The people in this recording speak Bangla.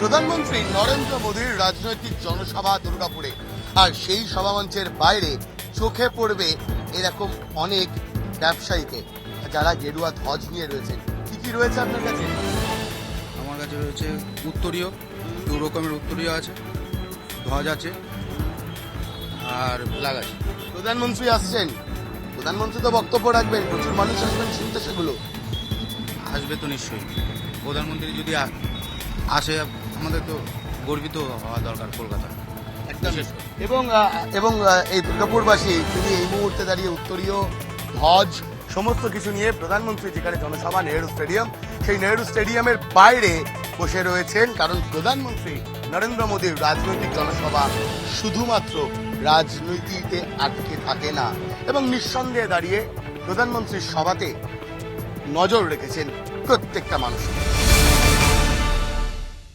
প্রধানমন্ত্রী নরেন্দ্র মোদীর রাজনৈতিক জনসভা দুর্গাপুরে। আর সেই সভামঞ্চের বাইরে চোখে পড়বে এরকম অনেক ব্যবসায়ীকে যারা গেরুয়া ধ্বজ নিয়ে রয়েছেন। কি কি রয়েছে আপনার কাছে? আমার কাছে রয়েছে উত্তরীয় দু রকমের উত্তরীয় আছে ধ্বজ আছে আর ফ্ল্যাগ আছে। প্রধানমন্ত্রী আসছেন। প্রধানমন্ত্রী তো বক্তব্য রাখবেন প্রচুর মানুষ আসবেন শুনতে সেগুলো। আসবে তো নিশ্চয়ই। প্রধানমন্ত্রী যদি আসে আমাদের তো গর্বিত হওয়া দরকার কলকাতা একদম। এবং এবং এই দুর্গাপুরবাসী তিনি এই মুহূর্তে দাঁড়িয়ে উত্তরীয় ধ্বজ সমস্ত কিছু নিয়ে প্রধানমন্ত্রী যেখানে জনসভা নেহেরু স্টেডিয়াম সেই নেহেরু স্টেডিয়ামের বাইরে বসে রয়েছেন কারণ প্রধানমন্ত্রী নরেন্দ্র মোদীর রাজনৈতিক জনসভা শুধুমাত্র রাজনীতিতে আটকে থাকে না এবং নিঃসন্দেহে দাঁড়িয়ে প্রধানমন্ত্রীর সভাতে নজর রেখেছেন প্রত্যেকটা মানুষ